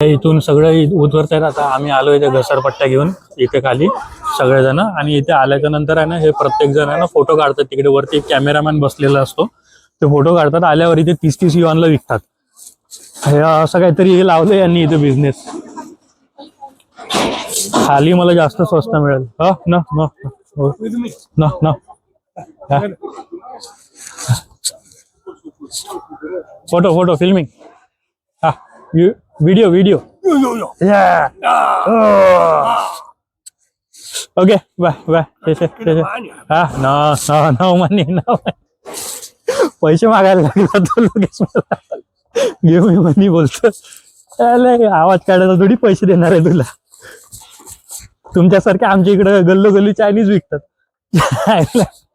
इथून सगळं इ- उतरतायत आता आम्ही आलो इथे घसरपट्ट्या घेऊन इथे खाली सगळेजण. आणि इथे आल्याच्यानंतर आहे ना हे प्रत्येक जण आहे ना फोटो काढतात तिकडे. वरती एक कॅमेरामॅन बसलेला असतो. ते फोटो काढतात. आल्यावर इथे तीस तीस युवानला विकतात. हे असं काहीतरी हे लावलं यांनी इथे बिझनेस खाली मला जास्त स्वस्त मिळेल. ह न हो. फोटो फोटो फिल्मिंग हा video video okay bye bye हा न न नऊ मनी नऊ पैसे मागायला लागला तो लगेच मला घेऊ मी मनी बोलतो अरे आवाज काढायला थोडी पैसे देणार आहे तुला. तुमच्यासारखे आमच्या इकडे गल्लो गल्ली चायनीज विकतात